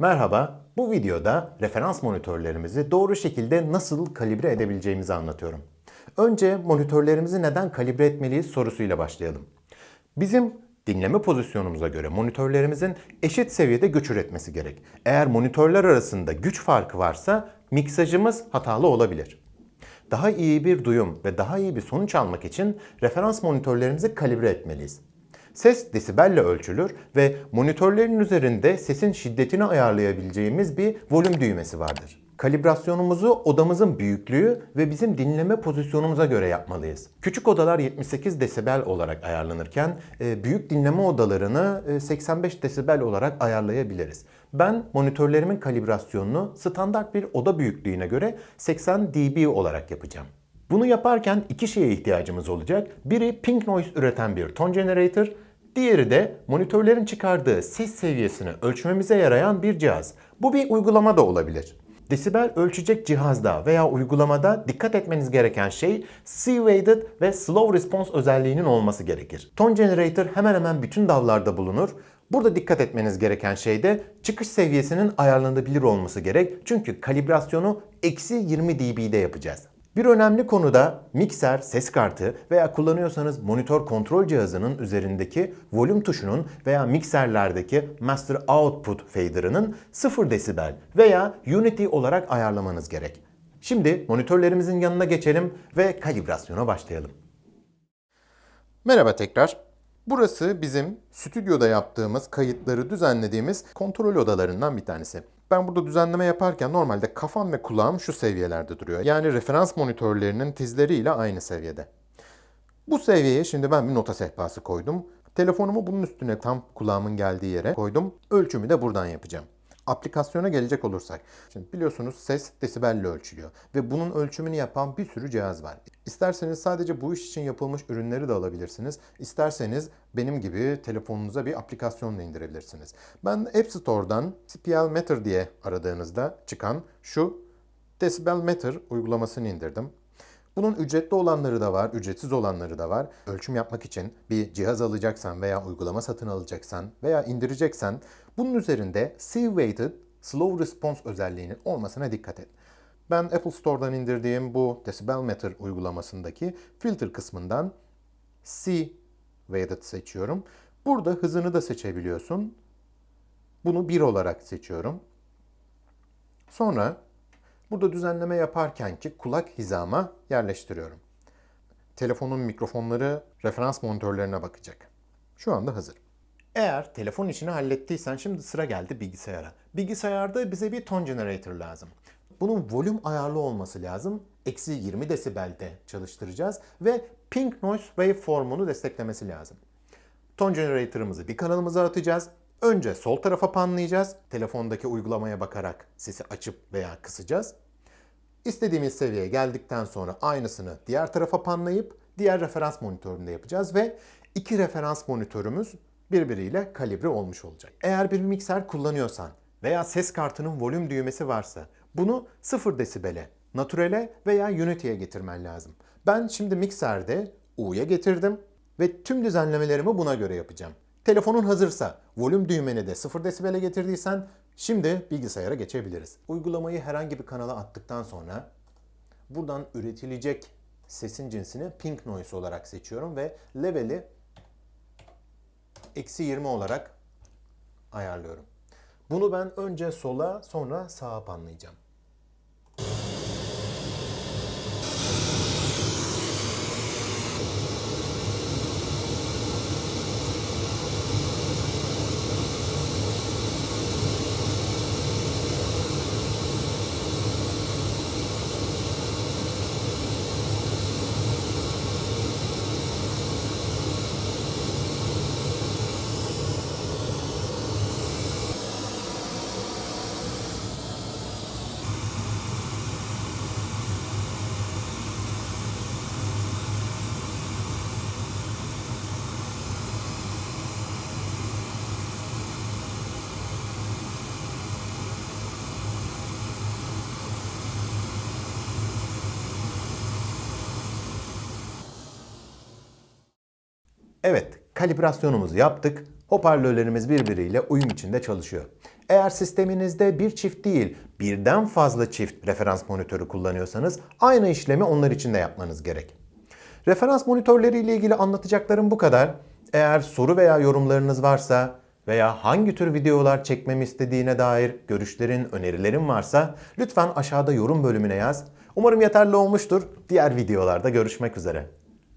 Merhaba, bu videoda referans monitörlerimizi doğru şekilde nasıl kalibre edebileceğimizi anlatıyorum. Önce monitörlerimizi neden kalibre etmeliyiz sorusuyla başlayalım. Bizim dinleme pozisyonumuza göre monitörlerimizin eşit seviyede güç üretmesi gerek. Eğer monitörler arasında güç farkı varsa miksajımız hatalı olabilir. Daha iyi bir duyum ve daha iyi bir sonuç almak için referans monitörlerimizi kalibre etmeliyiz. Ses desibelle ölçülür ve monitörlerin üzerinde sesin şiddetini ayarlayabileceğimiz bir volüm düğmesi vardır. Kalibrasyonumuzu odamızın büyüklüğü ve bizim dinleme pozisyonumuza göre yapmalıyız. Küçük odalar 78 desibel olarak ayarlanırken e, büyük dinleme odalarını e, 85 desibel olarak ayarlayabiliriz. Ben monitörlerimin kalibrasyonunu standart bir oda büyüklüğüne göre 80 dB olarak yapacağım. Bunu yaparken iki şeye ihtiyacımız olacak. Biri pink noise üreten bir tone generator, diğeri de monitörlerin çıkardığı ses seviyesini ölçmemize yarayan bir cihaz. Bu bir uygulama da olabilir. Desibel ölçecek cihazda veya uygulamada dikkat etmeniz gereken şey C-weighted ve slow response özelliğinin olması gerekir. Tone generator hemen hemen bütün davlarda bulunur. Burada dikkat etmeniz gereken şey de çıkış seviyesinin ayarlanabilir olması gerek. Çünkü kalibrasyonu eksi 20 dB'de yapacağız. Bir önemli konu da mikser, ses kartı veya kullanıyorsanız monitör kontrol cihazının üzerindeki volüm tuşunun veya mikserlerdeki master output fader'ının 0 desibel veya unity olarak ayarlamanız gerek. Şimdi monitörlerimizin yanına geçelim ve kalibrasyona başlayalım. Merhaba tekrar. Burası bizim stüdyoda yaptığımız, kayıtları düzenlediğimiz kontrol odalarından bir tanesi. Ben burada düzenleme yaparken normalde kafam ve kulağım şu seviyelerde duruyor. Yani referans monitörlerinin tizleriyle aynı seviyede. Bu seviyeye şimdi ben bir nota sehpası koydum. Telefonumu bunun üstüne tam kulağımın geldiği yere koydum. Ölçümü de buradan yapacağım. Aplikasyona gelecek olursak. Şimdi biliyorsunuz ses desibelle ölçülüyor. Ve bunun ölçümünü yapan bir sürü cihaz var. İsterseniz sadece bu iş için yapılmış ürünleri de alabilirsiniz. İsterseniz benim gibi telefonunuza bir aplikasyon da indirebilirsiniz. Ben App Store'dan CPL Meter diye aradığınızda çıkan şu Decibel Meter uygulamasını indirdim. Bunun ücretli olanları da var, ücretsiz olanları da var. Ölçüm yapmak için bir cihaz alacaksan veya uygulama satın alacaksan veya indireceksen bunun üzerinde C-Weighted Slow Response özelliğinin olmasına dikkat et. Ben Apple Store'dan indirdiğim bu Decibel Meter uygulamasındaki filter kısmından C-Weighted seçiyorum. Burada hızını da seçebiliyorsun. Bunu 1 olarak seçiyorum. Sonra Burada düzenleme yaparken ki kulak hizama yerleştiriyorum. Telefonun mikrofonları referans monitörlerine bakacak. Şu anda hazır. Eğer telefon işini hallettiysen şimdi sıra geldi bilgisayara. Bilgisayarda bize bir tone generator lazım. Bunun volüm ayarlı olması lazım. Eksi 20 desibelde çalıştıracağız ve pink noise waveform'unu desteklemesi lazım. Tone generator'ımızı bir kanalımıza atacağız. Önce sol tarafa panlayacağız. Telefondaki uygulamaya bakarak sesi açıp veya kısacağız. İstediğimiz seviyeye geldikten sonra aynısını diğer tarafa panlayıp diğer referans monitöründe yapacağız ve iki referans monitörümüz birbiriyle kalibre olmuş olacak. Eğer bir mikser kullanıyorsan veya ses kartının volüm düğmesi varsa bunu 0 desibele, naturele veya unity'ye getirmen lazım. Ben şimdi mikserde U'ya getirdim ve tüm düzenlemelerimi buna göre yapacağım. Telefonun hazırsa, volüm düğmeni de 0 desibele getirdiysen şimdi bilgisayara geçebiliriz. Uygulamayı herhangi bir kanala attıktan sonra buradan üretilecek sesin cinsini pink noise olarak seçiyorum ve level'i eksi 20 olarak ayarlıyorum. Bunu ben önce sola sonra sağa panlayacağım. Evet, kalibrasyonumuzu yaptık. Hoparlörlerimiz birbiriyle uyum içinde çalışıyor. Eğer sisteminizde bir çift değil, birden fazla çift referans monitörü kullanıyorsanız aynı işlemi onlar için de yapmanız gerek. Referans monitörleri ile ilgili anlatacaklarım bu kadar. Eğer soru veya yorumlarınız varsa veya hangi tür videolar çekmemi istediğine dair görüşlerin, önerilerin varsa lütfen aşağıda yorum bölümüne yaz. Umarım yeterli olmuştur. Diğer videolarda görüşmek üzere.